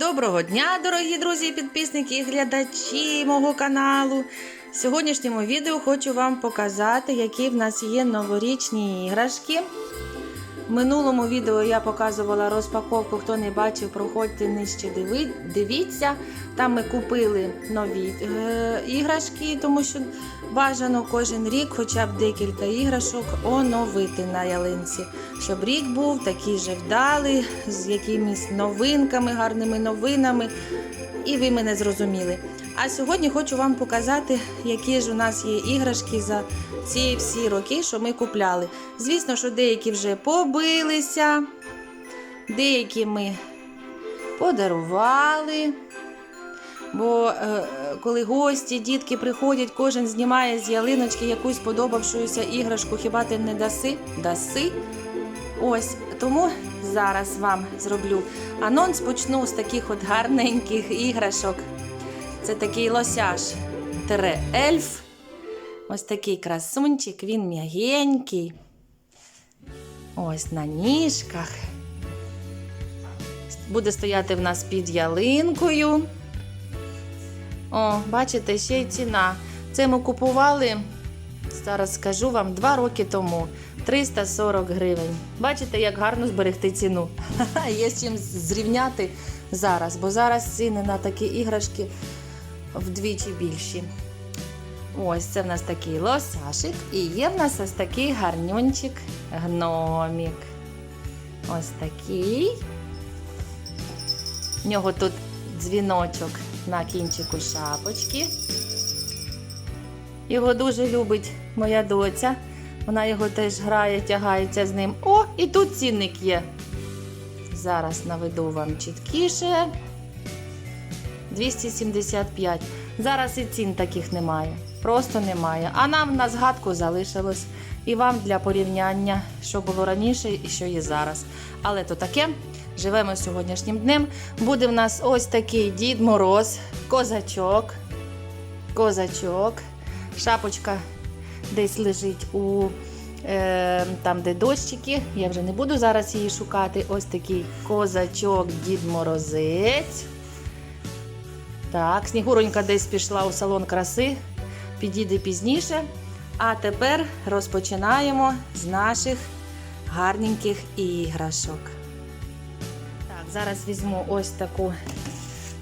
Доброго дня, дорогі друзі, підписники і глядачі мого каналу. В сьогоднішньому відео хочу вам показати, які в нас є новорічні іграшки. В минулому відео я показувала розпаковку. Хто не бачив, проходьте нижче дивіться. Там ми купили нові е, іграшки, тому що бажано кожен рік хоча б декілька іграшок оновити на ялинці, щоб рік був такий же вдалий, з якимись новинками, гарними новинами. І ви мене зрозуміли. А сьогодні хочу вам показати, які ж у нас є іграшки за ці всі роки, що ми купляли. Звісно, що деякі вже побилися, деякі ми подарували. Бо е, коли гості, дітки приходять, кожен знімає з ялиночки якусь подобавшуюся іграшку, хіба ти не даси? Даси. Ось тому зараз вам зроблю анонс. Почну з таких от гарненьких іграшок. Це такий лосяж тире ельф. Ось такий красунчик, він м'ягенький. Ось на ніжках. Буде стояти в нас під ялинкою. О, бачите, ще й ціна. Це ми купували, зараз скажу вам, 2 роки тому. 340 гривень. Бачите, як гарно зберегти ціну. Є з чим зрівняти зараз, бо зараз ціни на такі іграшки вдвічі більші. Ось це в нас такий лосяшик, і є в нас ось такий гарнюнчик гномік. Ось такий. В нього тут дзвіночок на кінчику шапочки. Його дуже любить моя доця. Вона його теж грає, тягається з ним. О, і тут цінник є. Зараз наведу вам чіткіше. 275. Зараз і цін таких немає. Просто немає. А нам на згадку залишилось. І вам для порівняння, що було раніше і що є зараз. Але то таке. Живемо сьогоднішнім днем. Буде в нас ось такий Дід Мороз, козачок. Козачок. Шапочка десь лежить у е, там, де дощики. Я вже не буду зараз її шукати. Ось такий козачок, Дід Морозець. Так, Снігуронька десь пішла у салон краси, підійде пізніше. А тепер розпочинаємо з наших гарненьких іграшок. Зараз візьму ось таку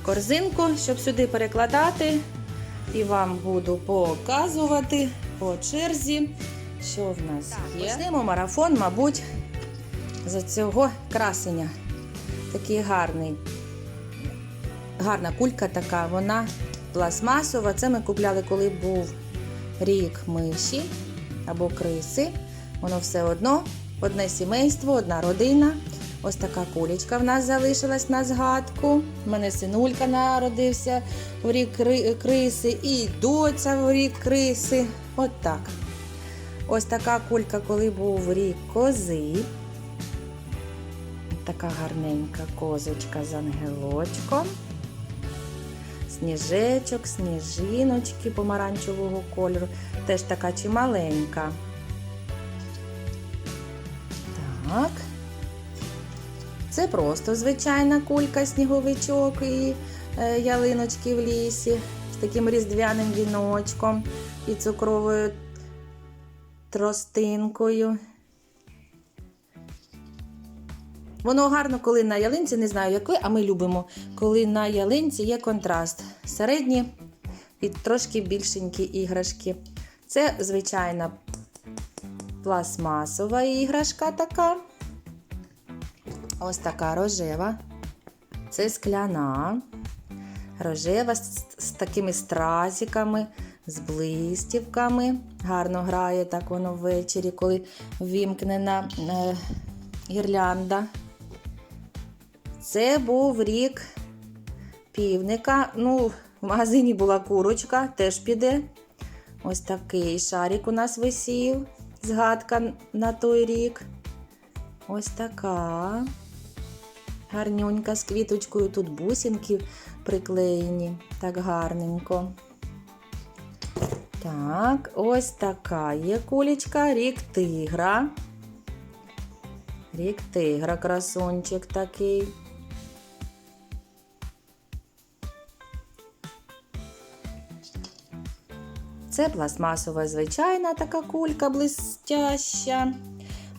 корзинку, щоб сюди перекладати. І вам буду показувати по черзі, що в нас Так, є. Почнемо марафон, мабуть, за цього красення. Такий гарний. Гарна кулька така, вона пластмасова. Це ми купляли, коли був рік миші або криси. Воно все одно, одне сімейство, одна родина. Ось така кулечка в нас залишилась на згадку. У мене синулька народився в рік криси і доця в рік криси. От так. Ось така кулька, коли був рік кози. Така гарненька козочка з ангелочком. Сніжечок, сніжиночки помаранчевого кольору. Теж така чималенька. Так. Це просто звичайна кулька, сніговичок і е, ялиночки в лісі з таким різдвяним віночком і цукровою тростинкою. Воно гарно, коли на ялинці, не знаю, як ви, а ми любимо, коли на ялинці є контраст. Середні і трошки більшенькі іграшки. Це звичайна пластмасова іграшка така. Ось така рожева. Це скляна. Рожева з, з такими стразиками, з блистівками. Гарно грає так воно ввечері, коли вімкнена е, гірлянда. Це був рік півника. Ну, в магазині була курочка, теж піде. Ось такий шарик у нас висів. Згадка на той рік. Ось така гарнюнька з квіточкою, тут бусинки приклеєні так гарненько. Так, ось така є кулечка, рік тигра. Рік тигра, красунчик такий. Це пластмасова звичайна така кулька блистяща.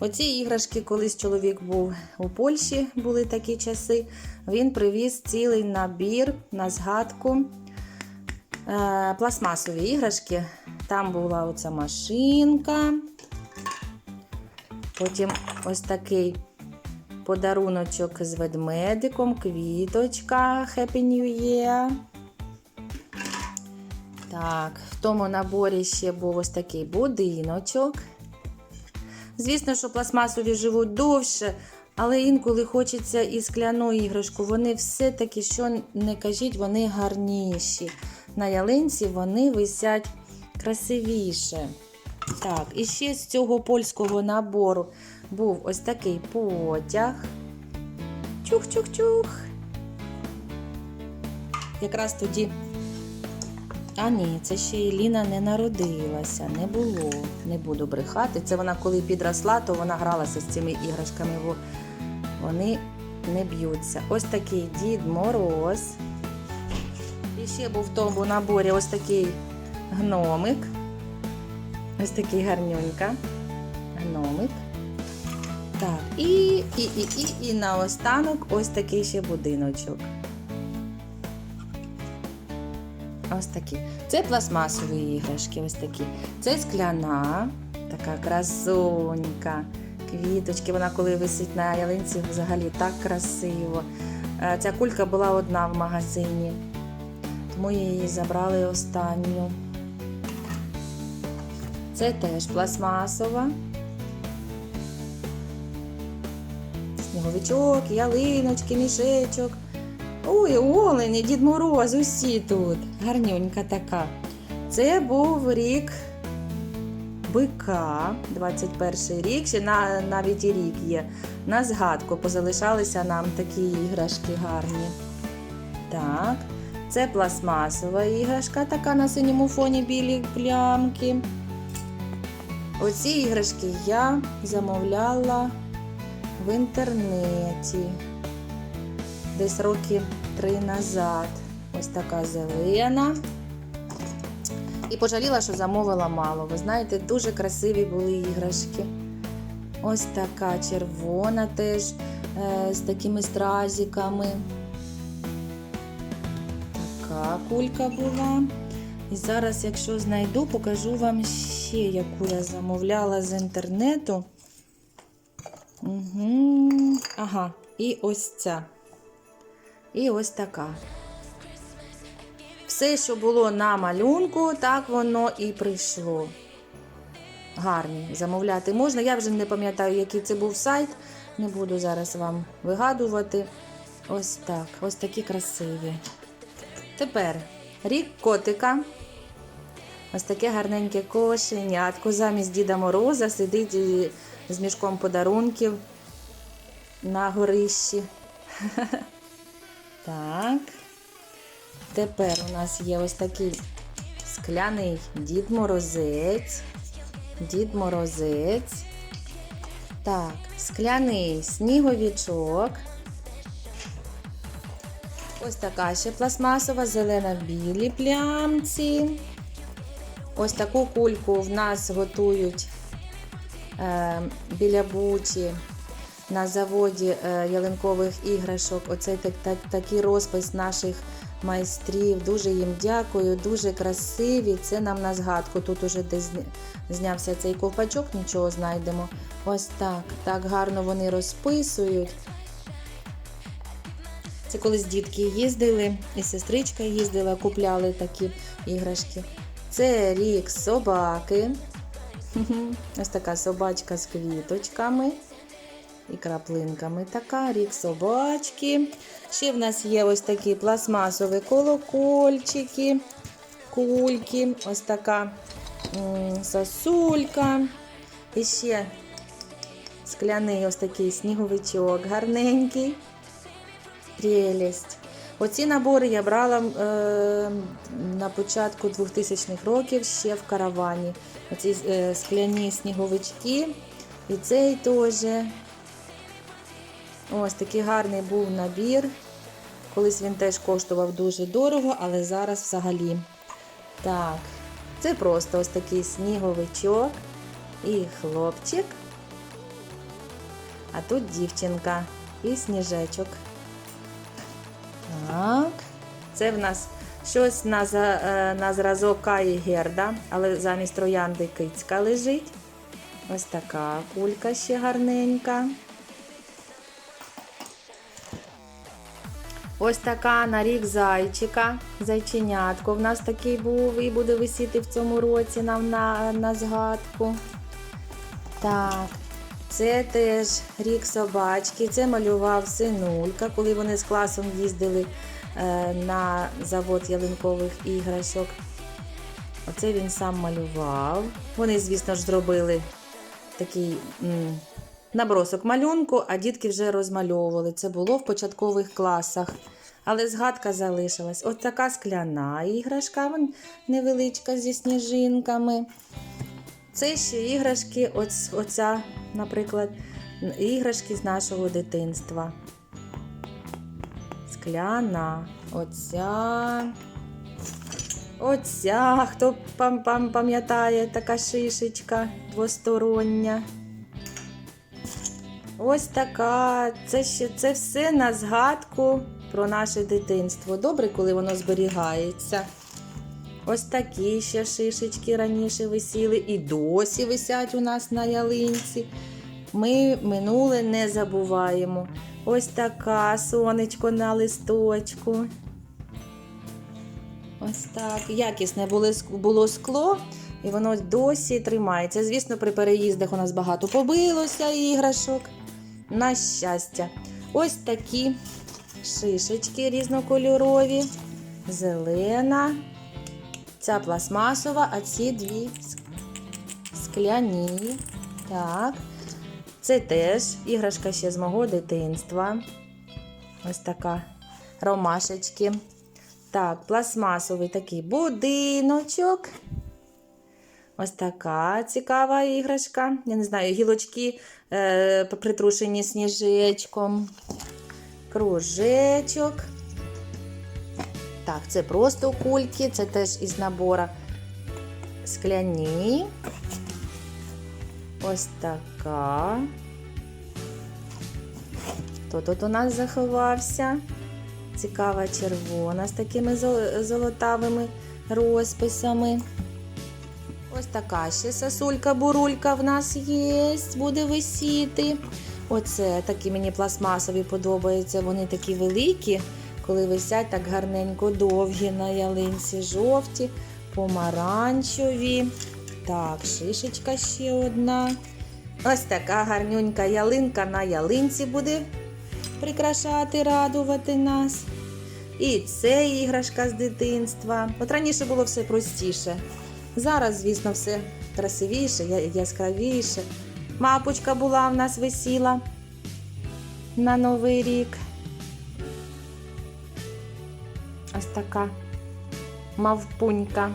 Оці іграшки, колись чоловік був у Польщі, були такі часи. Він привіз цілий набір на згадку е, пластмасові іграшки. Там була оця машинка. Потім ось такий подаруночок з ведмедиком, квіточка Happy New Year. Так, в тому наборі ще був ось такий будиночок. Звісно, що пластмасові живуть довше, але інколи хочеться і скляну іграшку. Вони все-таки, що не кажіть, вони гарніші. На ялинці вони висять красивіше. Так, і ще з цього польського набору був ось такий потяг. Чух-чух-чух. Якраз тоді. А ні, це ще Ліна не народилася, не було. Не буду брехати. Це вона коли підросла, то вона гралася з цими іграшками, бо вони не б'ються. Ось такий Дід Мороз. І ще був в тому наборі ось такий гномик. Ось такий гарнюнька. Гномик. Так, і, і, і, і, і наостанок ось такий ще будиночок. Ось такі. Це пластмасові іграшки, ось такі. Це скляна, така красунька. Квіточки, вона коли висить на ялинці, взагалі так красиво. Е, Ця кулька була одна в магазині, тому її забрали останню. Це теж пластмасова. Сніговичок, ялиночки, мішечок. Ой, олені, Дід Мороз, усі тут. Гарнюнька така. Це був рік бика, 21 рік, ще на, навіть і рік є. На згадку позалишалися нам такі іграшки гарні. Так, це пластмасова іграшка, така на синьому фоні білі плямки. Оці іграшки я замовляла в інтернеті десь роки три назад. Ось така зелена. І пожаліла, що замовила мало. Ви знаєте, дуже красиві були іграшки. Ось така червона теж е, з такими стразиками. Така кулька була. І зараз, якщо знайду, покажу вам ще, яку я замовляла з інтернету. Угу. Ага, і ось ця. І ось така. Все, що було на малюнку, так воно і прийшло. Гарні. Замовляти можна. Я вже не пам'ятаю, який це був сайт. Не буду зараз вам вигадувати. Ось так. Ось такі красиві. Тепер рік котика. Ось таке гарненьке кошенятко. Замість Діда Мороза сидить з мішком подарунків на горищі. Так. Тепер у нас є ось такий скляний Дід Морозець. Дід Морозець. Так, скляний сніговічок. Ось така ще пластмасова, зелено-білі плямці. Ось таку кульку в нас готують е, біля Бучі на заводі е, ялинкових іграшок. Оце так, так, такий розпис наших майстрів. Дуже їм дякую, дуже красиві. Це нам на згадку. Тут уже десь знявся цей ковпачок, нічого знайдемо. Ось так. Так гарно вони розписують. Це колись дітки їздили, і сестричка їздила, купляли такі іграшки. Це рік собаки. Ось така собачка з квіточками і краплинками. Така рік собачки. Ще в нас є ось такі пластмасові колокольчики, кульки, ось така сосулька. І ще скляний ось такий сніговичок гарненький. Прелість. Оці набори я брала е, на початку 2000-х років ще в каравані. Оці е, скляні сніговички. І цей теж. Ось такий гарний був набір. Колись він теж коштував дуже дорого, але зараз взагалі. Так, Це просто ось такий сніговичок і хлопчик. А тут дівчинка і сніжечок. Так. Це в нас щось на, е, на зразок Каї Герда, але замість троянди кицька лежить. Ось така кулька ще гарненька. Ось така на рік зайчика. Зайченятко в нас такий був і буде висіти в цьому році нам на, на згадку. Так, це теж рік собачки. Це малював синулька, коли вони з класом їздили е, на завод ялинкових іграшок. Оце він сам малював. Вони, звісно ж, зробили такий набросок малюнку, а дітки вже розмальовували. Це було в початкових класах. Але згадка залишилась. Ось така скляна іграшка, невеличка зі сніжинками. Це ще іграшки, оць, оця, наприклад, іграшки з нашого дитинства. Скляна. Оця. Оця, хто пам- пам- пам'ятає, така шишечка двостороння. Ось така. Це, ще, це все на згадку про наше дитинство. Добре, коли воно зберігається. Ось такі ще шишечки раніше висіли і досі висять у нас на ялинці. Ми минуле не забуваємо. Ось така сонечко на листочку. Ось так. Якісне було, скло, і воно досі тримається. Звісно, при переїздах у нас багато побилося іграшок. На щастя. Ось такі шишечки різнокольорові, зелена, ця пластмасова, а ці дві скляні. Так. Це теж іграшка ще з мого дитинства. Ось така ромашечки. Так, пластмасовий такий будиночок. Ось така цікава іграшка. Я не знаю, гілочки притрушені сніжечком. Кружечок. Так, це просто кульки, це теж із набора скляні. Ось така. Хто тут у нас заховався? Цікава червона з такими золотавими розписами. Ось така ще сосулька-бурулька в нас є, буде висіти. Оце такі мені пластмасові подобаються. Вони такі великі, коли висять так гарненько довгі на ялинці, жовті, помаранчеві. Так, шишечка ще одна. Ось така гарнюнька ялинка на ялинці буде прикрашати, радувати нас. І це іграшка з дитинства. От раніше було все простіше. Зараз, звісно, все красивіше, яскравіше. Мапочка була в нас висіла на Новий рік. Ось така мавпунька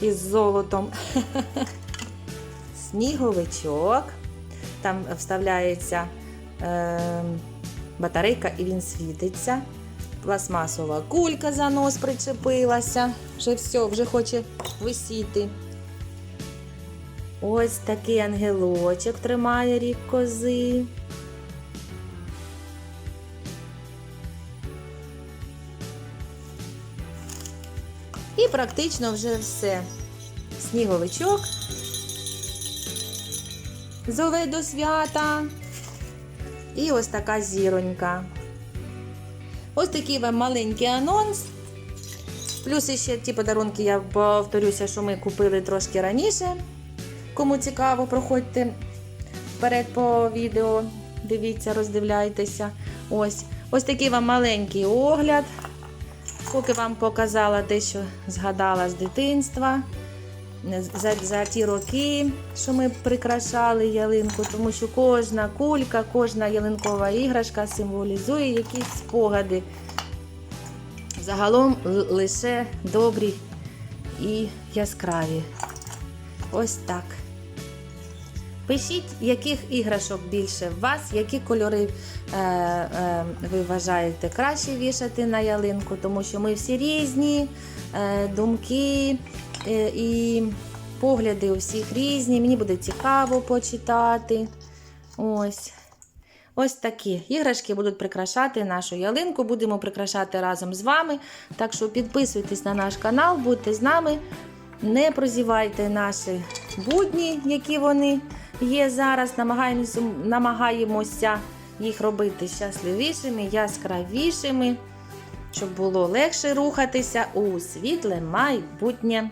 із золотом. Сніговичок. Там вставляється е, батарейка і він світиться. Пластмасова кулька за нос причепилася. Вже все, вже хоче висіти. Ось такий ангелочок тримає рік кози. І практично вже все. Сніговичок. Зове до свята. І ось така зіронька. Ось такий вам маленький анонс. Плюс ще ті подарунки, я повторюся, що ми купили трошки раніше. Кому цікаво, проходьте вперед по відео. Дивіться, роздивляйтеся. Ось ось такий вам маленький огляд. Поки вам показала те, що згадала з дитинства. За, за ті роки, що ми прикрашали ялинку, тому що кожна кулька, кожна ялинкова іграшка символізує якісь спогади. Загалом лише добрі і яскраві. Ось так. Пишіть, яких іграшок більше в вас, які кольори е, е, ви вважаєте краще вішати на ялинку, тому що ми всі різні, е, думки, е, і погляди у всіх різні. Мені буде цікаво почитати. Ось. Ось такі іграшки будуть прикрашати нашу ялинку. Будемо прикрашати разом з вами. Так що підписуйтесь на наш канал, будьте з нами. Не прозівайте наші будні, які вони є зараз. Намагаємося, намагаємося їх робити щасливішими, яскравішими, щоб було легше рухатися у світле майбутнє.